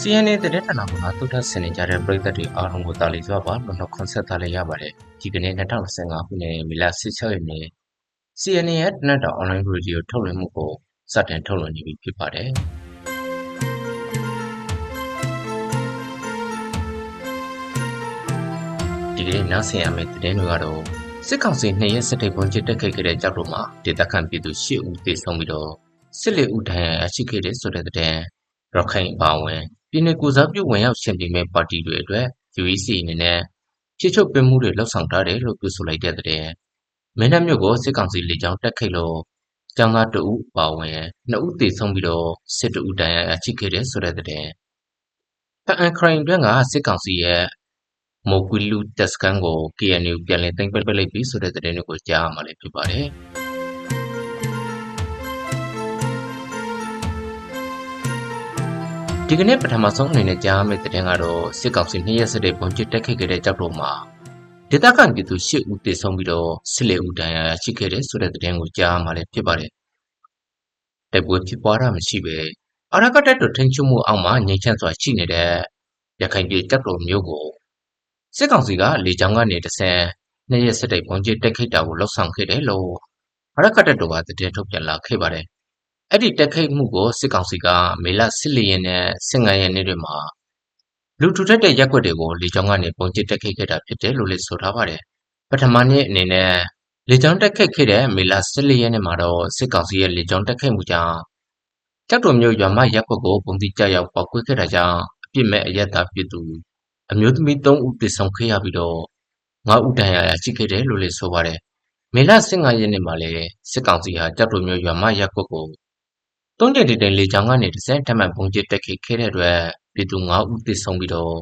CNN သတင်းဌာနမှာသုထဆင်နေကြတဲ့ပြည်သက်တွေအားလုံးကိုတာလီစွာပါလွန်တော်ခွန်ဆက်ထားလိုက်ရပါတယ်ဒီကနေ့2025ခုနှစ်မေလ16ရက်နေ့ CNN ရဲ့တနက်တာအွန်လိုင်းရေဒီယိုထုတ်လွှင့်မှုကိုစတင်ထုတ်လွှင့်နေပြီဖြစ်ပါတယ်ဒီကနေ့နားဆင်ရမယ့်သတင်းတွေကတော့စစ်ကောင်စီနှစ်ရက်စစ်တပ်ပုံကျတက်ခဲ့တဲ့ကြောက်တို့မှာဒေသခံပြည်သူ၈ဦးသေဆုံးပြီးတော့စစ်လေဦးထံရရှိခဲ့တဲ့ဆိုတဲ့တဲ့ရခိုင်အပါအဝင် ပြည်내ကိုစားပြုဝင်ရောက်ရှင်ပြိမဲ့ပါတီတွေအတွက် UEC အနေနဲ့ချစ်ချုပ်ပင်မှုတွေလှုပ်ဆောင်ထားတယ်လို့ ပြောဆိုလိုက်တဲ့တဲ့မင်းတပ်မြို့ကို စစ်ကောင်စီလေကြောင်းတက်ခိတ်လို့ ကျောင်းသားတဦးပါဝင် နှစ်ဦးသေဆုံးပြီးတော့စစ်တဦးတန်ရာရှိခဲ့တဲ့ဆိုတဲ့တဲ့ဖအန်ခရိုင်တွင်ကစစ်ကောင်စီရဲ့ မိုကွီလူတက်စကန်ကို KNU ပြန်လည်သိမ်းပိုက်လိုက်ပြီဆိုတဲ့တဲ့တွေကို ကြားရမှာလည်းဖြစ်ပါတယ်။ ဒီကနေ့ပထမဆုံးအနေနဲ့ကြားရမယ့်သတင်းကတော့စစ်ကောင်စီနှစ်ရက်ဆက်တဲ့ပုံကျတက်ခဲ့တဲ့ကြောက်တော့မှာဒေသခံပြည်သူ၈ဦးသေဆုံးပြီးတော့စစ်လေဦးတန်ရာရှိခဲ့တဲ့ဆိုတဲ့သတင်းကိုကြားရမှာလည်းဖြစ်ပါတယ်။တိုက်ပွဲဖြစ်ပွားတာမရှိပဲအရကတက်တို့ထင်းချုံမှုအောက်မှာငြိမ်းချမ်းစွာရှိနေတဲ့ရခိုင်ပြည်တပ်တော်မျိုးကိုစစ်ကောင်စီကလေကြောင်းကနေတဆန်နှစ်ရက်ဆက်တဲ့ပုံကျတက်ခိတ်တာကိုလှုပ်ဆောင်ခဲ့တယ်လို့အရကတက်တို့ကသတင်းထုတ်ပြန်လာခဲ့ပါတယ်။ အဲ့ဒီတက်ခိတ်မှုကိုစစ်ကောင်စီကမေလ14ရက်နဲ့15ရက်နေ့တွေမှာလူထူထပ်တဲ့ရက်ွက်တွေကိုလေကြောင်းကနေပုံကျစ်တက်ခိတ်ခဲ့တာဖြစ်တယ်လို့လည်းဆိုထားပါတယ်။ပထမနေ့အနေနဲ့လေကြောင်းတက်ခိတ်ခဲ့တဲ့မေလ14ရက်နေ့မှာတော့စစ်ကောင်စီရဲ့လေကြောင်းတက်ခိတ်မှုကြောင့်ကြောက်တော်မျိုးရွာမရက်ွက်ကိုပုံတိကျရောက်ပေါက်ကွဲခဲ့တာကြောင့်အပြစ်မဲ့အရက်သားပြည်သူအမျိုးသမီး3ဦးသေဆုံးခဲ့ရပြီးတော့9ဦးဒဏ်ရာရရှိခဲ့တယ်လို့လည်းဆိုပါတယ်။မေလ15ရက်နေ့မှာလည်းစစ်ကောင်စီဟာကြောက်တော်မျိုးရွာမရက်ွက်ကို သုံးကြိမ်တိတိမ်လေကြောင်းကနေတဆင့်ထပ်မံပုံကျစ်တက်ခဲ့ခဲ့တဲ့အတွက်ပြည်သူ9ဦးသေဆုံးပြီးတော့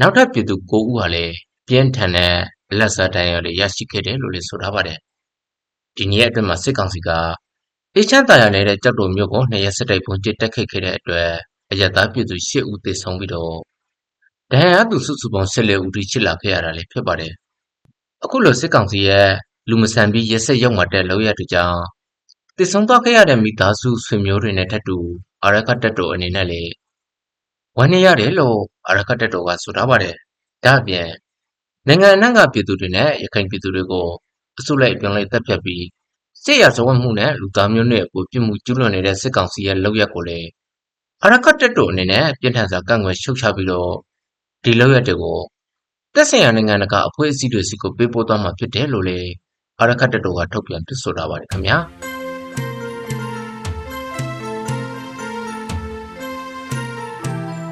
နောက်ထပ်ပြည်သူ9ဦးဟာလည်းပြင်းထန်တဲ့လက်စားတန်ရာတွေရရှိခဲ့တယ်လို့လည်းဆိုထားပါတယ်။ဒီနေ့အတွင်းမှာစစ်ကောင်စီကအေးချမ်းတာရနေတဲ့ကြောက်တော်မျိုးကိုနှစ်ရက်ဆက်တိုက်ပုံကျစ်တက်ခဲ့ခဲ့တဲ့အတွက်အရသာပြည်သူ10ဦးသေဆုံးပြီးတော့ဒဏ်ရာသူစုစုပေါင်း14ဦးထိချစ်လာခဲ့ရတာလည်းဖြစ်ပါတယ်။အခုလိုစစ်ကောင်စီရဲ့လူမဆန်ပြီးရက်ဆက်ရောက်မှတဲ့လောက်ရတဲ့ကြောင့် တည်ဆုံးသွားခဲ့ရတဲ့မိသားစုဆွေမျိုးတွေနဲ့ထပ်တူအာရခတက်တော်အနေနဲ့လေဝမ်းနည်းရတယ်လို့အာရခတက်တော်ကဆိုထားပါတယ်။ဒါ့အပြင်နိုင်ငံအနှံ့ကပြည်သူတွေနဲ့ရခိုင်ပြည်သူတွေကိုအစုလိုက်ပြောင်းလဲတပ်ဖြတ်ပြီးစစ်ရာဇဝတ်မှုနဲ့လူသားမျိုးနွယ်ကိုပြစ်မှုကျူးလွန်နေတဲ့စစ်ကောင်စီရဲ့လုပ်ရက်ကိုလည်းအာရခတက်တော်အနေနဲ့ပြင်းထန်စွာကန့်ကွက်ရှုတ်ချပြီးတော့ဒီလုပ်ရက်တွေကိုတက်ဆိုင်ရာနိုင်ငံတကာအဖွဲ့အစည်းတွေစီကိုပေးပို့သွားမှာဖြစ်တယ်လို့လည်းအာရခတက်တော်ကထုတ်ပြန်ပြဆိုထားပါတယ်ခင်ဗျာ။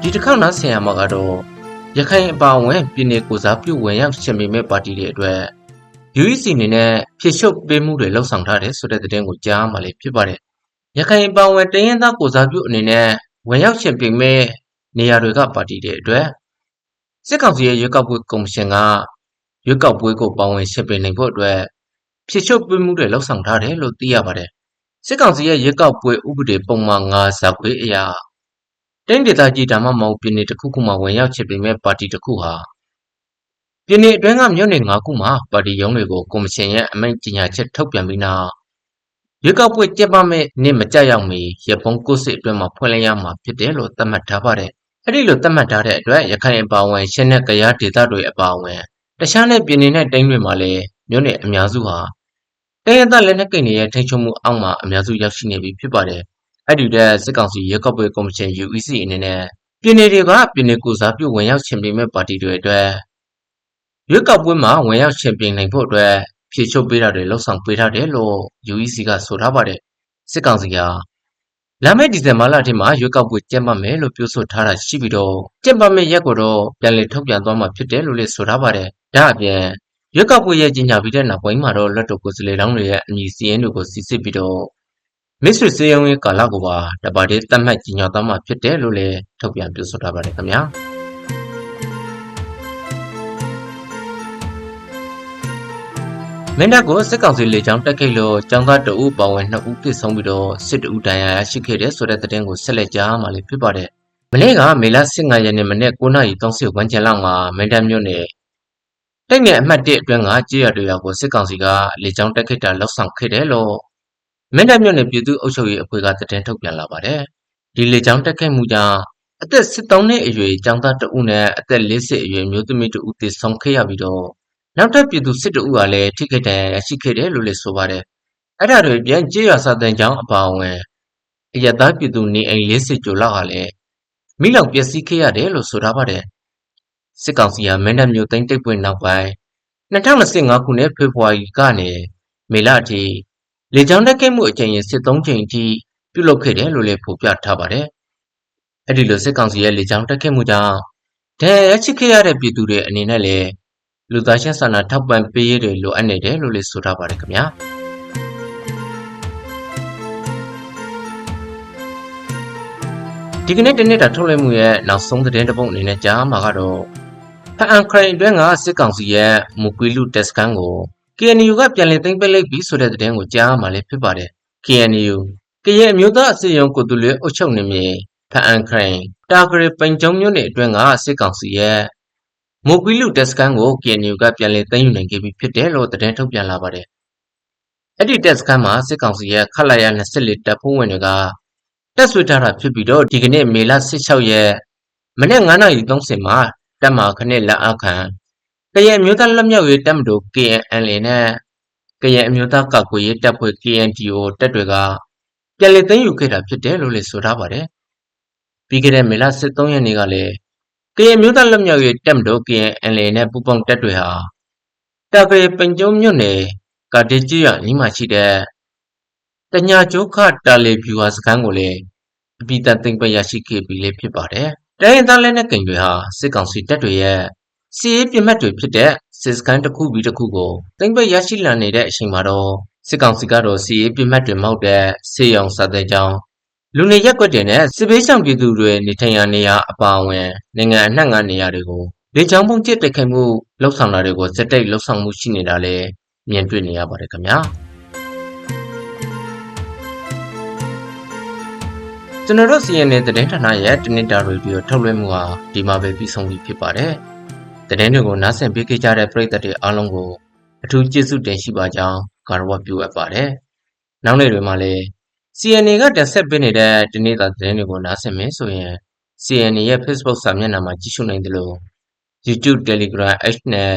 ဒီတစ်ခေါက်နားဆင်ရမှာကတော့ရခိုင်အပါအဝင်ပြည်내ကိုစားပြုဝင်ရောက်ရှင်ပေမဲ့ပါတီတွေအတွက် UEC အနေနဲ့ဖြည့်ရှုပ်ပေးမှုတွေလှုပ်ဆောင်ထားတယ်ဆိုတဲ့သတင်းကိုကြားမှလည်းဖြစ်ပါတယ်။ရခိုင်အပါအဝင်တရင်သားကိုစားပြုအနေနဲ့ဝင်ရောက်ရှင်ပေမဲ့နေရာတွေကပါတီတွေအတွက်စစ်ကောင်စီရဲ့ရွေးကောက်ပွဲကော်မရှင်ကရွေးကောက်ပွဲကိုပါဝင်ရှင်ပေနိုင်ဖို့အတွက်ဖြည့်ရှုပ်ပေးမှုတွေလှုပ်ဆောင်ထားတယ်လို့သိရပါတယ်။စစ်ကောင်စီရဲ့ရွေးကောက်ပွဲဥပဒေပုံမှန်၅ဇာခွေအရာ တိုင်းဒေသကြီးဒါမှမဟုတ်ပြည်နယ်တစ်ခုခုမှာဝင်ရောက်ချစ်ပေမဲ့ပါတီတစ်ခုဟာပြည်နယ်အတွင်းကမြို့နယ်၅ခုမှာပါတီရုံးတွေကိုကော်မရှင်ရဲ့အမိန့်ကြေညာချက်ထုတ်ပြန်ပြီးနောက်ရွေးကောက်ပွဲကျင်းပမဲ့နေ့မကြရောက်မီရပုံကိုစစ်အတွင်းမှာဖွင့်လှစ်ရမှာဖြစ်တယ်လို့သတ်မှတ်ထားပါတယ်။အဲ့ဒီလိုသတ်မှတ်ထားတဲ့အတွက်ရခိုင်အပါအဝင်ရှင်းတဲ့ကရားဒေသတွေအပါအဝင်တခြားတဲ့ပြည်နယ်နဲ့တိုင်းတွေမှာလည်းမြို့နယ်အများစုဟာတိုင်းရင်းသားလက်နက်ကိုင်တွေရဲ့ထိန်းချုပ်မှုအောက်မှာအများစုရောက်ရှိနေပြီဖြစ်ပါတယ် အဲ့ဒီတဲ့စစ်ကောင်စီရဲကော့ပွဲကော်မရှင် UEC အနေနဲ့ပြည်နယ်တွေကပြည်နယ်ကိုစားပြုဝင်ရောက်ရှင်ပြိမဲ့ပါတီတွေအတွက်ရွေးကောက်ပွဲမှာဝင်ရောက်ရှင်ပြိနိုင်ဖို့အတွက်ဖြည့်ချုပ်ပေးတာတွေလှုပ်ဆောင်ပေးထားတယ်လို့ UEC ကဆိုထားပါတယ်စစ်ကောင်စီကလာမယ့်ဒီဇင်ဘာလထဲမှာရွေးကောက်ပွဲကျင်းပမယ်လို့ပြောဆိုထားတာရှိပြီးတော့ကျင်းပမယ့်ရက်ကိုတော့ပြန်လည်ထုတ်ပြန်သွားမှာဖြစ်တယ်လို့လည်းဆိုထားပါတယ်ဒါအပြင်ရွေးကောက်ပွဲရဲ့ကြီးညာပြီးတဲ့နောက်ပိုင်းမှာတော့လက်တော်ကိုယ်စားလှယ်လောင်းတွေရဲ့အမည်စီးရင်တွေကိုစစ်စစ်ပြီးတော့ မိတ်ဆွေစည်းရုံးရေးကာလကိုပါတပါတေးသတ်မှတ်ကြီးညာသွားမှာဖြစ်တယ်လို့လည်းထုတ်ပြန်ပြောဆိုထားပါတယ်ခင်ဗျာမင်းတပ်ကိုစစ်ကောင်စီလေကြောင်းတက်ခိတ်လို့ចောင်းသားတအုပ်ပါဝင်2ဦးပြစ်ဆုံးပြီးတော့စစ်တအုပ်တန်ရာရရှိခဲ့တဲ့ဆိုတဲ့သတင်းကိုဆက်လက်ကြားမှလည်းဖြစ်ပါတယ်။မနေ့ကမေလ15ရက်နေ့မနေ့9:30ဝန်းကျင်လောက်မှာမင်းတပ်မြို့နယ်တိုက်နယ်အမှတ်1အတွင်းကကြေးရတွေကိုစစ်ကောင်စီကလေကြောင်းတက်ခိတ်တာလောက်ဆောင်ခဲ့တယ်လို့ မင်းတပ်မြို့နယ်ပြည်သူ့အုပ်ချုပ်ရေးအဖွဲ့ကသတင်းထုတ်ပြန်လာပါတယ်။ဒီလေကြောင်းတက်ခိုက်မှုကြောင့်အအသက်13နှစ်အရွယ်ကျောင်းသားတဦးနဲ့အသက်40အရွယ်မျိုးသမီးတဦးသေဆုံးခဲ့ရပြီးတော့နောက်ထပ်ပြည်သူစစ်တဦးကလည်းထိခိုက်ဒဏ်ရာရရှိခဲ့တယ်လို့လည်းဆိုပါတယ်။အဲ့ဒါတွေပြန်ကြေးရွာစာတန်ကျောင်းအပါအဝင်အရသားပြည်သူနေအိမ်40ကျော်လောက်ကလည်းမိလောင်ပျက်စီးခဲ့ရတယ်လို့ဆိုထားပါတယ်။စစ်ကောင်စီကမင်းတပ်မျိုးသိမ်းတိတ်ပွင့်နောက်ပိုင်း2025ခုနှစ်ဖေဖော်ဝါရီကနေမေလအထိ လေကြောင်းတက်ခဲ့မှုအကြိမ်ရေ73ကြိမ်အထိ ပြုလုပ်ခဲ့တယ်လို့လည်း ဖော်ပြထားပါတယ်။အဲ့ဒီလို စစ်ကောင်စီရဲ့ လေကြောင်းတက်ခဲ့မှုကြောင့် ဒဏ်ရာရရှိခဲ့ရတဲ့ ပြည်သူတွေအနေနဲ့လည်း လူသားချင်းစာနာထောက်ပံ့ပေးရေးတွေ လိုအပ်နေတယ်လို့လည်း ဆိုထားပါတယ်ခင်ဗျာ။ဒီကနေ့ တနေ့တာ ထုတ်လွှင့်မှုရဲ့ နောက်ဆုံးသတင်းတစ်ပုဒ်အနေနဲ့ ကြားမှာကတော့ဖအန်ခရိုင်အတွင်းက စစ်ကောင်စီရဲ့ မူကွီလူတက်စကန်ကို KNU ကပြန်လည်သိမ်းပစ်လိုက်ပြီဆိုတဲ့သတင်းကိုကြားမှာလည်းဖြစ်ပါတယ်။ KNU ကရင်အမျိုးသားအစည်းအရုံးကိုယ်တူလေးအုပ်ချုပ်နေမြေဖအန်ခရိုင်တာဂရပိန်ကျုံမြို့နယ်အတွင်းကစစ်ကောင်စီရဲ့မူကွီလူတက်စကန်ကို KNU ကပြန်လည်သိမ်းယူနိုင်ခဲ့ပြီဖြစ်တယ်လို့သတင်းထုတ်ပြန်လာပါတယ်။အဲ့ဒီတက်စကန်မှာစစ်ကောင်စီရဲ့ခလာရ24တပ်ဖွဲ့ဝင်တွေကတက်ဆွေထားတာဖြစ်ပြီးတော့ဒီကနေ့မေလ16ရက်မနေ့9:30မှာတက်မာခနဲ့လက်အောက်ခံ ကရင်မျိုးသားလက်မြောက်ရေးတပ်မတော် KNL နဲ့ကရင်အမျိုးသားကာကွယ်ရေးတပ်ဖွဲ့ KNDO တပ်တွေကပြန်လည်သိမ်းယူခဲ့တာဖြစ်တယ်လို့လည်းဆိုထားပါတယ်။ပြီးခဲ့တဲ့မေလ23ရက်နေ့ကလည်းကရင်မျိုးသားလက်မြောက်ရေးတပ်မတော် KNL နဲ့ပူးပေါင်းတပ်တွေဟာတာဂရေပင်ကျုံမြို့နယ်ကာတေကြီးရအနီးမှာရှိတဲ့တညာကျိုးခတာလေဗျူဟာစခန်းကိုလည်းအပိသက်သိမ်းပိုက်ရရှိခဲ့ပြီလည်းဖြစ်ပါတယ်။တိုင်းရင်းသားလက်နက်ကိုင်တွေဟာစစ်ကောင်စီတပ်တွေရဲ့ စီးရေးပြစ်မှတ်တွေဖြစ်တဲ့စစ်စခန်းတစ်ခုပြီးတစ်ခုကိုသိမ်းပိုက်ရရှိလာနေတဲ့အချိန်မှာတော့စစ်ကောင်စီကတော့စီးရေးပြစ်မှတ်တွေမဟုတ်တဲ့စေရောင်စာတဲ့ကြောင်းလူနေရက်ွက်တွေနဲ့စစ်ဘေးရှောင်ပြည်သူတွေနေထိုင်ရာနေရာအပါအဝင်နိုင်ငံအနှံ့ကနေရာတွေကိုလေကြောင်းပုံကျစ်တိုက်ခိုက်မှုလှုပ်ဆောင်တာတွေကိုစက်တိတ်လှုပ်ဆောင်မှုရှိနေတာလည်းမြင်တွေ့နေရပါတယ်ခင်ဗျာ။ကျွန်တော်တို့ CNN သတင်းဌာနရဲ့တနင်္တာရေဒီယိုထုတ်လွှင့်မှုဟာဒီမှာပဲပြီးဆုံးပြီဖြစ်ပါတယ်။ သတင်းတွေကိုနားဆင်ပေးကြတဲ့ပရိသတ်တွေအားလုံးကိုအထူးကျေးဇူးတင်ရှိပါကြောင်းကာရဝပြုအပ်ပါတယ်။နောက်နေ့တွေမှာလည်း CNN ကတင်ဆက်ပေးနေတဲ့ဒီနေ့သာသတင်းတွေကိုနားဆင်မယ်ဆိုရင် CNN ရဲ့ Facebook စာမျက်နှာမှာကြည့်ရှုနိုင်တယ်လို့ YouTube, Telegram, X နဲ့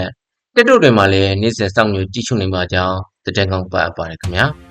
TikTok တွေမှာလည်းနေ့စဉ်စောင့်မျှော်ကြည့်ရှုနိုင်ပါကြောင်းသတင်းကောင်းပါအပ်ပါတယ်ခင်ဗျာ။